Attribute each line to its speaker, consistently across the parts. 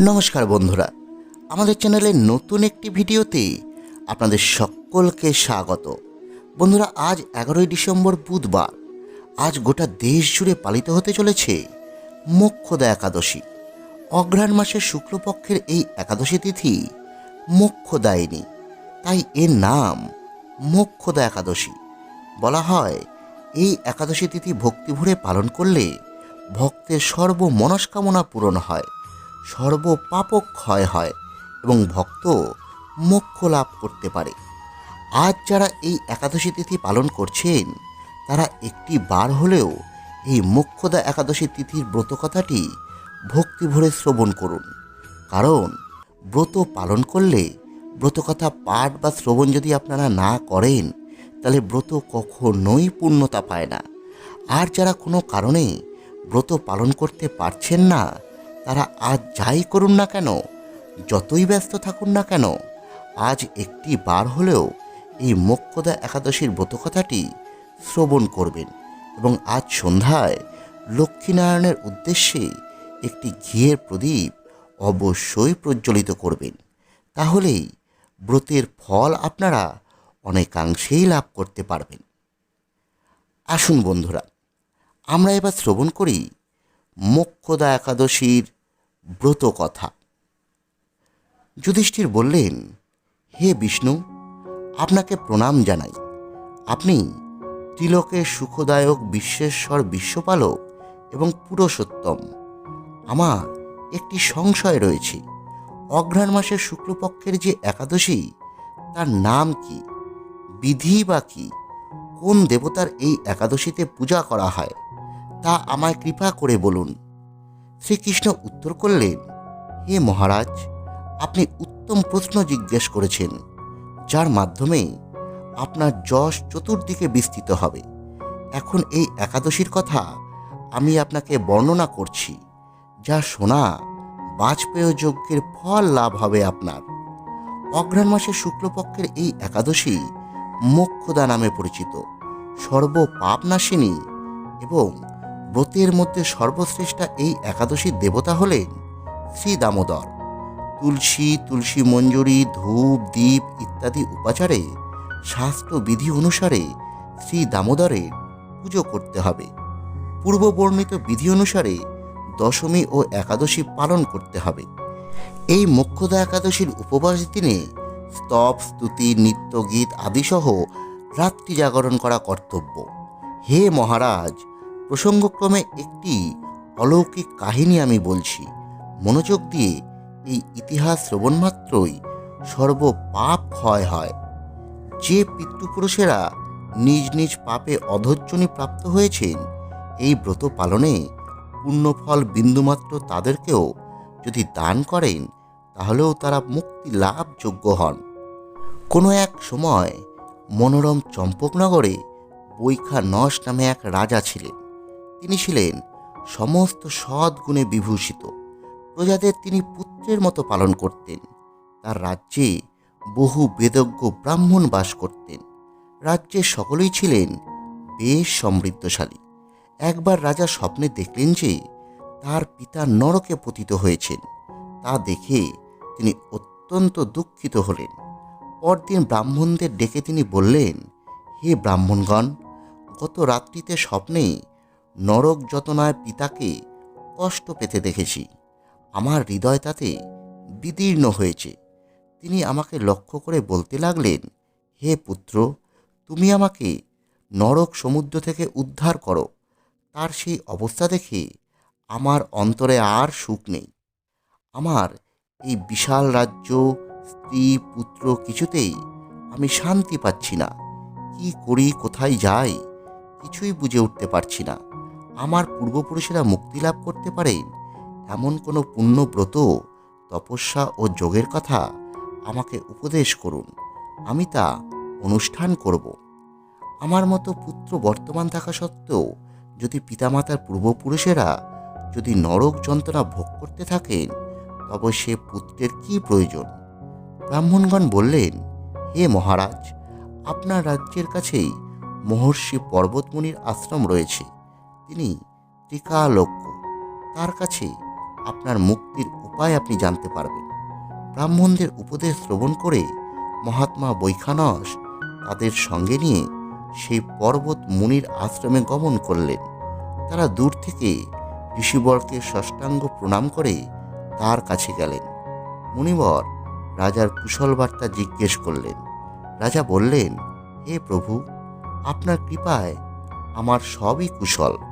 Speaker 1: নমস্কার বন্ধুরা, আমাদের চ্যানেলের নতুন একটি ভিডিওতে আপনাদের সকলকে স্বাগত। বন্ধুরা, আজ এগারোই ডিসেম্বর বুধবার। আজ গোটা দেশ জুড়ে পালিত হতে চলেছে মোক্ষদা একাদশী। অঘ্রাণ মাসের শুক্লপক্ষের এই একাদশী তিথি মোক্ষদায়িনী। তাই এর নাম মোক্ষদা একাদশী। বলা হয়, এই একাদশী তিথি ভক্তিভরে পালন করলে ভক্তের সর্বমনস্কামনা পূরণ হয়। সর্ব পাপক ক্ষয় হয় এবং ভক্ত মোক্ষ লাভ করতে পারে। আজ যারা এই একাদশী তিথি পালন করছেন, তারা একটি বার হলেও এই মোক্ষদা একাদশী তিথির ব্রত কথাটি ভক্তিভরে শ্রবণ করুন। কারণ ব্রত পালন করলে ব্রতকথা পাঠ বা শ্রবণ যদি আপনারা না করেন, তাহলে ব্রত কখনোই পূর্ণতা পায় না। আর যারা কোনো কারণে ব্রত পালন করতে পারছেন না তারা আজ যাই করুন না কেন, যতই ব্যস্ত থাকুন না কেন, আজ একটি বার হলেও এই মোক্ষদা একাদশীর ব্রতকথাটি শ্রবণ করবেন এবং আজ সন্ধ্যায় লক্ষ্মীনারায়ণের উদ্দেশ্যে একটি ঘিয়ের প্রদীপ অবশ্যই প্রজ্বলিত করবেন। তাহলেই ব্রতের ফল আপনারা অনেকাংশেই লাভ করতে পারবেন। আসুন বন্ধুরা, আমরা এবার শ্রবণ করি মোক্ষদা একাদশীর ব্রত কথা। যুধিষ্ঠির বললেন, হে বিষ্ণু, আপনাকে প্রণাম জানাই। আপনি ত্রিলোকের সুখদায়ক বিশ্বেশ্বর বিশ্বপালক এবং পুরুষোত্তম। আমার একটি সংশয় রয়েছে। অঘ্রাণ মাসের শুক্লপক্ষের যে একাদশী, তার নাম কি? বিধি বা কি? কোন দেবতার এই একাদশীতে পূজা করা হয়? তা আমায় কৃপা করে বলুন। শ্রীকৃষ্ণ উত্তর করলেন, হে মহারাজ, আপনি উত্তম প্রশ্ন জিজ্ঞেস করেছেন, যার মাধ্যমে আপনার যশ চতুর্দিকে বিস্তৃত হবে। এখন এই একাদশীর কথা আমি আপনাকে বর্ণনা করছি, যা শোনা বাজপেয় যজ্ঞের ফল লাভ হবে আপনার। অঘ্রাণ মাসের শুক্লপক্ষের এই একাদশী মোক্ষদা নামে পরিচিত সর্ব নাশিনী এবং ব্রতের মধ্যে সর্বশ্রেষ্ঠা এই একাদশীর দেবতা হলেন শ্রী দামোদর। তুলসী তুলসী মঞ্জুরি, ধূপ দ্বীপ ইত্যাদি উপাচারে শাস্ত্র বিধি অনুসারে শ্রী দামোদরের পুজো করতে হবে। পূর্ববর্ণিত বিধি অনুসারে দশমী ও একাদশী পালন করতে হবে। এই মোক্ষদা একাদশীর উপবাস দিনে স্তব, স্তুতি নৃত্য গীত আদিসহ রাত্রি জাগরণ করা কর্তব্য। হে মহারাজ প্রসঙ্গক্রমে একটি অলৌকিক কাহিনী আমি বলছি। মনোযোগ দিয়ে এই ইতিহাস শ্রবণ মাত্রই সর্ব পাপ ক্ষয় হয়। যে পিতৃপুরুষেরা নিজ নিজ পাপে অধৈর্যনী প্রাপ্ত হয়েছেন, এই ব্রত পালনে পুণ্যফল বিন্দুমাত্র তাদেরকেও যদি দান করেন, তাহলেও তারা মুক্তি লাভ যোগ্য হন। কোনো এক সময় মনোরম চম্পকনগরে বৈখা নশ নামে এক রাজা ছিলেন। তিনি ছিলেন সমস্ত সদ্গুণে বিভূষিত। প্রজাদের তিনি পুত্রের মতো পালন করতেন। তার রাজ্যে বহু বেদজ্ঞ ব্রাহ্মণ বাস করতেন। রাজ্যের সকলেই ছিলেন বেশ সমৃদ্ধশালী। একবার রাজা স্বপ্নে দেখলেন যে তার পিতা নরকে পতিত হয়েছেন, তা দেখে তিনি অত্যন্ত দুঃখিত হলেন। পরদিন ব্রাহ্মণদের ডেকে তিনি বললেন, হে ব্রাহ্মণগণ, গত রাত্রিতে স্বপ্নে নরক যতনায় পিতাকে কষ্ট পেতে দেখেছি। আমার হৃদয় তাতে বিদীর্ণ হয়েছে। তিনি আমাকে লক্ষ্য করে বলতে লাগলেন, হে পুত্র, তুমি আমাকে নরক সমুদ্র থেকে উদ্ধার করো। তার সেই অবস্থা দেখে আমার অন্তরে আর সুখ নেই। আমার এই বিশাল রাজ্য, স্ত্রী, পুত্র কিছুতেই আমি শান্তি পাচ্ছি না। কি করি, কোথায় যাই, কিছুই বুঝে উঠতে পারছি না। আমার পূর্বপুরুষেরা মুক্তি লাভ করতে পারেন এমন কোনো পুণ্যব্রত, তপস্যা ও যোগের কথা আমাকে উপদেশ করুন। আমি তা অনুষ্ঠান করব। আমার মতো পুত্র বর্তমান থাকা সত্ত্বেও, যদি পিতামাতার পূর্বপুরুষেরা যদি নরক যন্ত্রণা ভোগ করতে থাকেন, তবে সে পুত্রের কি প্রয়োজন? ব্রাহ্মণগণ বললেন, হে মহারাজ, আপনার রাজ্যের কাছেই মহর্ষি পর্বতমণির আশ্রম রয়েছে। তিনি ত্রিকালজ্ঞ। তার কাছে আপনার মুক্তির উপায় আপনি জানতে পারবেন। ব্রাহ্মণদের উপদেশ শ্রবণ করে মহাত্মা বৈখানস তাদের সঙ্গে নিয়ে সেই পর্বত মুনির আশ্রমে গমন করলেন। তারা দূর থেকে ঋষিবরকে ষষ্ঠাঙ্গ প্রণাম করে তার কাছে গেলেন। মুনিবর রাজার কুশল বার্তা জিজ্ঞেস করলেন। রাজা বললেন, হে প্রভু, আপনার কৃপায় আমার সবই কুশল।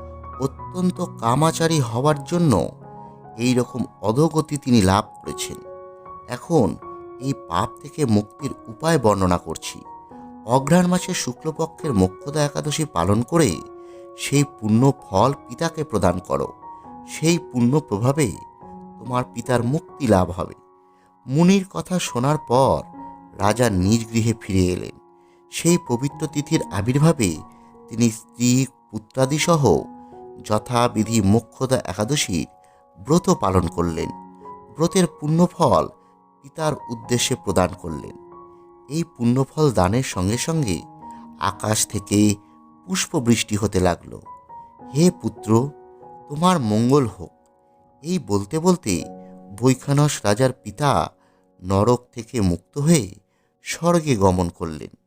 Speaker 1: অত্যন্ত কামাচারী হওয়ার জন্য এই রকম অধোগতি তিনি লাভ করেছেন। এখন এই পাপ থেকে মুক্তির উপায় বর্ণনা করছি। অঘ্রাণ মাসে শুক্লপক্ষের মোক্ষদা একাদশী পালন করে সেই পুণ্য ফল পিতাকে প্রদান করো। সেই পুণ্য প্রভাবে তোমার পিতার মুক্তি লাভ হবে। মুনির কথা শোনার পর রাজা নিজ গৃহে ফিরে এলেন। সেই পবিত্র তিথির আবির্ভাবে তিনি স্ত্রী, পুত্রাদিসহ যথাবিধি মোক্ষদা একাদশীর ব্রত পালন করলেন। ব্রতের পুণ্যফল পিতার উদ্দেশ্যে প্রদান করলেন। এই পুণ্যফল দানের সঙ্গে সঙ্গে আকাশ থেকে পুষ্পবৃষ্টি হতে লাগল। হে পুত্র, তোমার মঙ্গল হোক। এই বলতে বলতে বৈখানস রাজার পিতা নরক থেকে মুক্ত হয়ে স্বর্গে গমন করলেন।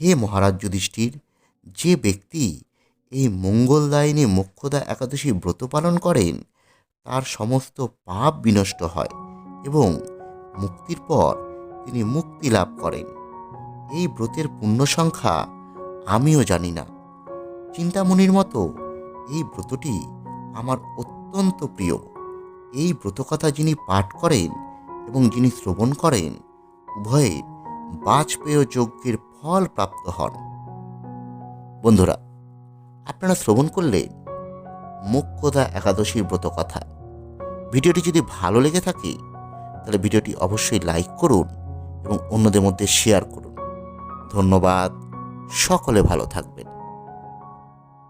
Speaker 1: হে মহারাজ যুধিষ্ঠির, যে ব্যক্তি এই মঙ্গলদায়িনী মোক্ষদা একাদশী ব্রত পালন করেন, তার সমস্ত পাপ বিনষ্ট হয় এবং মুক্তির পর তিনি মুক্তি লাভ করেন। এই ব্রতের পূর্ণ সংখ্যা আমিও জানি না। চিন্তামণির মতো এই ব্রতটি আমার অত্যন্ত প্রিয়। এই ব্রতকথা যিনি পাঠ করেন এবং যিনি শ্রবণ করেন উভয়ের বাজপেয় যজ্ঞের ফল প্রাপ্ত হন। বন্ধুরা আপনারা শ্রবণ করলে মোক্ষদা একাদশীর ব্রত কথা। ভিডিওটি যদি ভালো লেগে থাকে, তাহলে ভিডিওটি অবশ্যই লাইক করুন এবং অন্যদের মধ্যে শেয়ার করুন। ধন্যবাদ, সকলে ভালো থাকবেন।